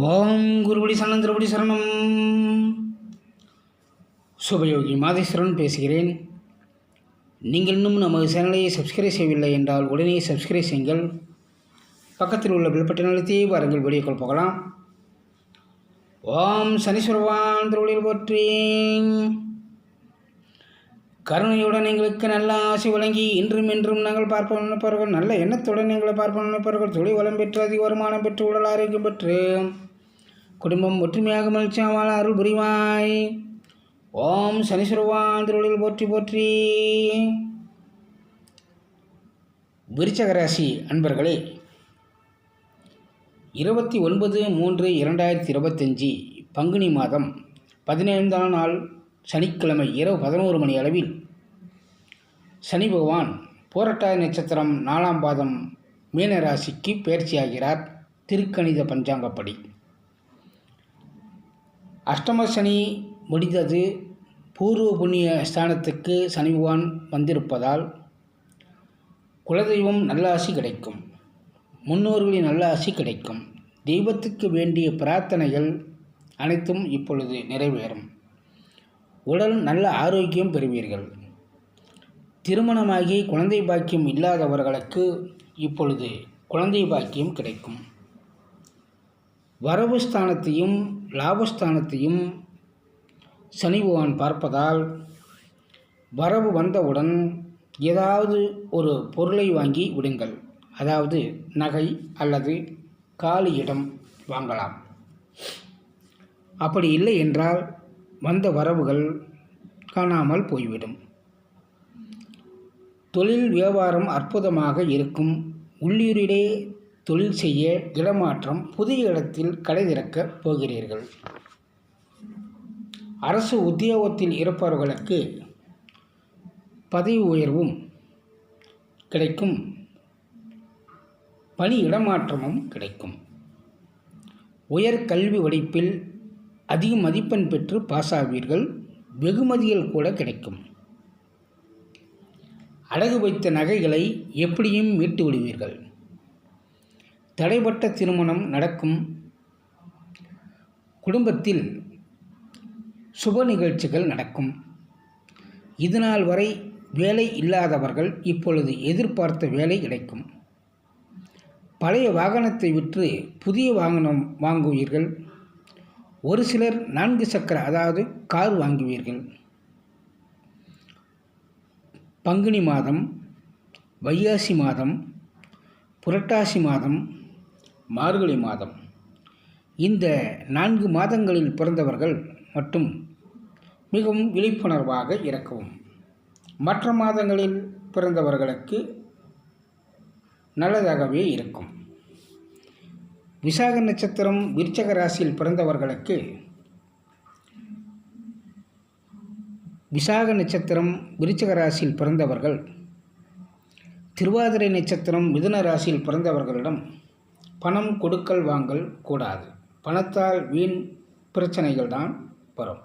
ஓம் குருபடி சரணம் திருபடி சரணம். சுபயோகி மாதேஸ்வரன் பேசுகிறேன். நீங்கள் இன்னும் நமது சேனலை சப்ஸ்கிரைப் செய்யவில்லை என்றால் உடனே சப்ஸ்கிரைப் செய்யுங்கள். பக்கத்தில் உள்ள பெல் பட்டன் அழுத்தி வாருங்கள். வீடியோக்கள் போகலாம். ஓம் சனீஸ்வரவான் திருவடியில் போற்றேன் கருணையுடன் எங்களுக்கு நல்ல ஆசை வழங்கி இன்றும் என்றும் நாங்கள் பார்ப்போம் நினைப்பவர்கள் நல்ல எண்ணத்துடன் எங்களை பார்ப்போம் நினைப்பவர்கள் தொழில் வளம் பெற்று அதிக வருமானம் பெற்று உடல் ஆரோக்கியம் பெற்று குடும்பம் ஒற்றுமையாக மகிழ்ச்சியாக வாழ அருள் புரிவாய். ஓம் சனீஸ்வரவான் திருவடியில் போற்றி போற்றி. விருச்சகராசி அன்பர்களே இருபத்தி ஒன்பது மூன்று இரண்டாயிரத்தி இருபத்தஞ்சி பங்குனி மாதம் பதினைந்தாம் நாள் சனிக்கிழமை இரவு பதினோரு மணி அளவில் சனி பகவான் போராட்டாதி நட்சத்திரம் நாலாம் பாதம் மீனராசிக்கு பயிற்சியாகிறார். திருக்கணித பஞ்சாங்கப்படி. அஷ்டம சனி முடிந்தது. பூர்வ புண்ணிய ஸ்தானத்துக்கு சனி பகவான் வந்திருப்பதால் குலதெய்வம் நல்ல ஆசி கிடைக்கும். முன்னோர்களின் நல்ல ஆசி கிடைக்கும். தெய்வத்துக்கு வேண்டிய பிரார்த்தனைகள் அனைத்தும் இப்பொழுது நிறைவேறும். உடல் நல்ல ஆரோக்கியம் பெறுவீர்கள். திருமணமாகி குழந்தை பாக்கியம் இல்லாதவர்களுக்கு இப்பொழுது குழந்தை பாக்கியம் கிடைக்கும். வரவு ஸ்தானத்தையும் லாபஸ்தானத்தையும் சனி பகவான் பார்ப்பதால் வரவு வந்தவுடன் ஏதாவது ஒரு பொருளை வாங்கி விடுங்கள். அதாவது நகை அல்லது காலி இடம் வாங்கலாம். அப்படி இல்லை என்றால் வந்த வரவுகள் காணாமல் போய்விடும். தொழில் வியாபாரம் அற்புதமாக இருக்கும். உள்ளூரிலே தொழில் செய்ய இடமாற்றம் புதிய இடத்தில் கடை திறக்கப் போகிறீர்கள். அரசு உத்தியோகத்தில் இருப்பவர்களுக்கு பதவி உயர்வும் கிடைக்கும். பணி இடமாற்றமும் கிடைக்கும். உயர் கல்வி படிப்பில் அதிக மதிப்பெண் பெற்று பாஸ் ஆவீர்கள் வெகுமதிகள் கூட கிடைக்கும். அடகு வைத்த நகைகளை எப்படியும் மீட்டு விடுவீர்கள். தடைப்பட்ட திருமணம் நடக்கும். குடும்பத்தில் சுப நிகழ்ச்சிகள் நடக்கும். இதுநாள் வரை வேலை இல்லாதவர்கள் இப்பொழுது எதிர்பார்த்த வேலை கிடைக்கும். பழைய வாகனத்தை விற்று புதிய வாகனம் வாங்குவீர்கள். ஒரு சிலர் நான்கு சக்கர அதாவது கார் வாங்குவீர்கள். பங்குனி மாதம் வையாசி மாதம் புரட்டாசி மாதம் மார்கழி மாதம். இந்த நான்கு மாதங்களில் பிறந்தவர்கள் மட்டும் மிகவும் விழிப்புணர்வாக இருக்கவும். மற்ற மாதங்களில் பிறந்தவர்களுக்கு நல்லதாகவே இருக்கும். விசாக நட்சத்திரம் விருச்சக ராசியில் பிறந்தவர்களுக்கு விசாக நட்சத்திரம் விருச்சக ராசியில் பிறந்தவர்கள் திருவாதிரை நட்சத்திரம் மிதுன ராசியில் பிறந்தவர்களிடம் பணம் கொடுக்கல் வாங்கல் கூடாது. பணத்தால் வீண் பிரச்சனைகள் தான் வரும்.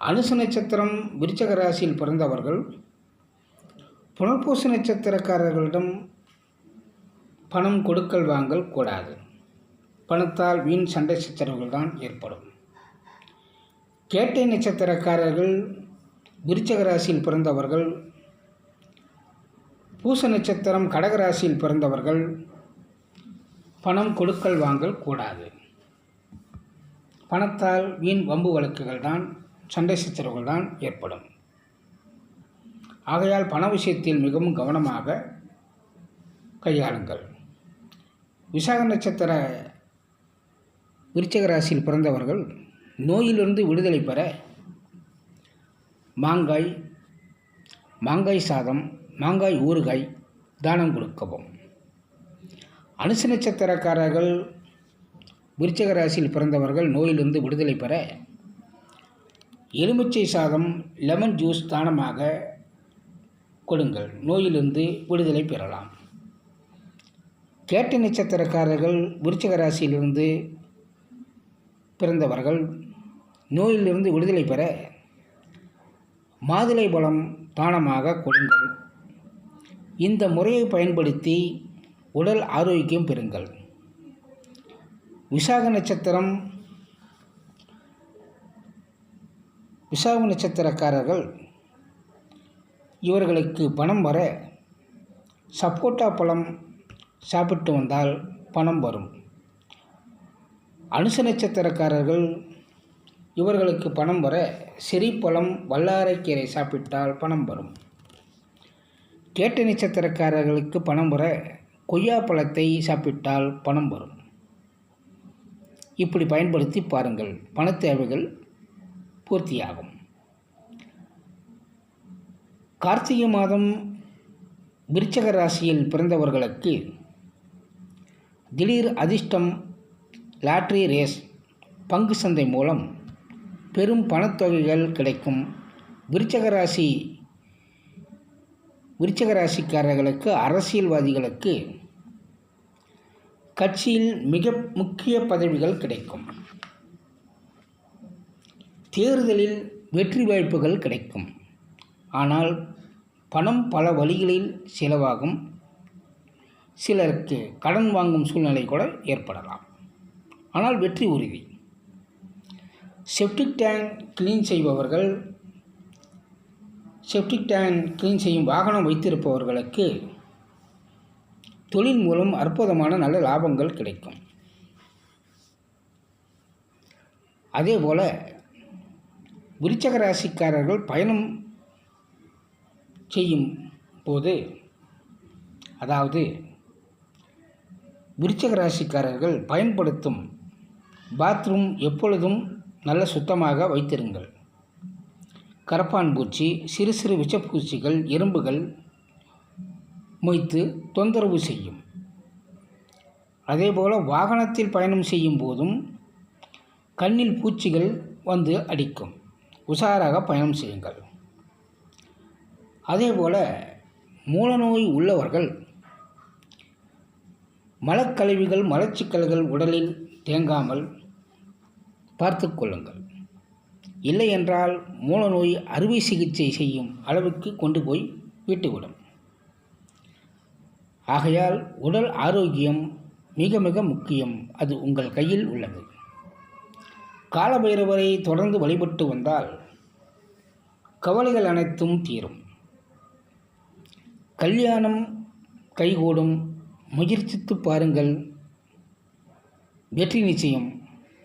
அனுச நட்சத்திரம் விருச்சக ராசியில் பிறந்தவர்கள் புனர்பூச நட்சத்திரக்காரர்களிடம் பணம் கொடுக்கல் வாங்கல் கூடாது. பணத்தால் வீண் சண்டை சச்சரவுகள் தான் ஏற்படும். கேட்டை நட்சத்திரக்காரர்கள் விருச்சக ராசியில் பிறந்தவர்கள் பூச நட்சத்திரம் கடகராசியில் பிறந்தவர்கள் பணம் கொடுக்கல் வாங்கல் கூடாது. பணத்தால் வீண் வம்பு வழக்குகள் தான் சண்டை சச்சரவுகள் தான் ஏற்படும். ஆகையால் பண விஷயத்தில் மிகவும் கவனமாக கையாளுங்கள். விசாக நட்சத்திர விருச்சக ராசியில் பிறந்தவர்கள் நோயிலிருந்து விடுதலை பெற மாங்காய் மாங்காய் சாதம் மாங்காய் ஊறுகாய் தானம் கொடுக்கவும். அனுச நட்சத்திரக்காரர்கள் விருச்சக ராசியில் பிறந்தவர்கள் நோயிலிருந்து விடுதலை பெற எலுமிச்சை சாதம் லெமன் ஜூஸ் தானமாக கொடுங்கள். நோயிலிருந்து விடுதலை பெறலாம். கேட்ட நட்சத்திரக்காரர்கள் விருச்சக ராசியிலிருந்து பிறந்தவர்கள் நோயிலிருந்து விடுதலை பெற மாதுளை பழம் தானமாக கொடுங்கள். இந்த முறையை பயன்படுத்தி உடல் ஆரோக்கியம் பெறுங்கள். விசாக நட்சத்திரம் விசாக நட்சத்திரக்காரர்கள் இவர்களுக்கு பணம் வர சப்போட்டா பழம் சாப்பிட்டு வந்தால் பணம் வரும். அனுச நட்சத்திரக்காரர்கள் இவர்களுக்கு பணம் வர செரிப்பழம் வல்லாரைக்கீரை சாப்பிட்டால் பணம் வரும். கேட்ட நட்சத்திரக்காரர்களுக்கு பணம் வர கொய்யா பழத்தை சாப்பிட்டால் பணம் வரும். இப்படி பயன்படுத்தி பாருங்கள். பண தேவைகள் பூர்த்தியாகும். கார்த்திகை மாதம் விருச்சக ராசியில் பிறந்தவர்களுக்கு திடீர் அதிர்ஷ்டம் லாட்ரி ரேஸ் பங்கு சந்தை மூலம் பெரும் பணத்தொகைகள் கிடைக்கும். விருச்சக ராசி ராசிக்காரர்களுக்கு அரசியல்வாதிகளுக்கு கட்சியில் மிக முக்கிய பதவிகள் கிடைக்கும். தேர்தலில் வெற்றி வாய்ப்புகள் கிடைக்கும். ஆனால் பணம் பல வழிகளில் செலவாகும். சிலருக்கு கடன் வாங்கும் சூழ்நிலை கூட ஏற்படலாம். ஆனால் வெற்றி உறுதி. செப்டிக் டேங்க் கிளீன் செய்பவர்கள் செப்டிக் டேங்க் கிளீன் செய்யும் வாகனம் வைத்திருப்பவர்களுக்கு தொழில் மூலம் அற்புதமான நல்ல லாபங்கள் கிடைக்கும். அதே போல் விருச்சக ராசிக்காரர்கள் பயணம் செய்யும் போது அதாவது விருச்சக ராசிக்காரர்கள் பயன்படுத்தும் பாத்ரூம் எப்பொழுதும் நல்ல சுத்தமாக வைத்திருங்கள். கரப்பான் பூச்சி சிறு சிறு விஷப்பூச்சிகள் எறும்புகள் மொய்த்து தொந்தரவு செய்யும். அதேபோல் வாகனத்தில் பயணம் செய்யும் போதும் கண்ணில் பூச்சிகள் வந்து அடிக்கும். உஷாராக பயணம் செய்யுங்கள். அதேபோல் மூலநோய் உள்ளவர்கள் மலக்கழிவுகள் மலச்சிக்கல்கள் உடலில் தேங்காமல் பார்த்து கொள்ளுங்கள். இல்லை என்றால் மூலநோய் அறுவை சிகிச்சை செய்யும் அளவுக்கு கொண்டு போய் விட்டுவிடும். ஆகையால் உடல் ஆரோக்கியம் மிக மிக முக்கியம். அது உங்கள் கையில் உள்ளது. காலபைரவரை தொடர்ந்து வழிபட்டு வந்தால் கவலைகள் அனைத்தும் தீரும். கல்யாணம் கைகூடும். முயற்சித்து பாருங்கள். வெற்றி நிச்சயம்.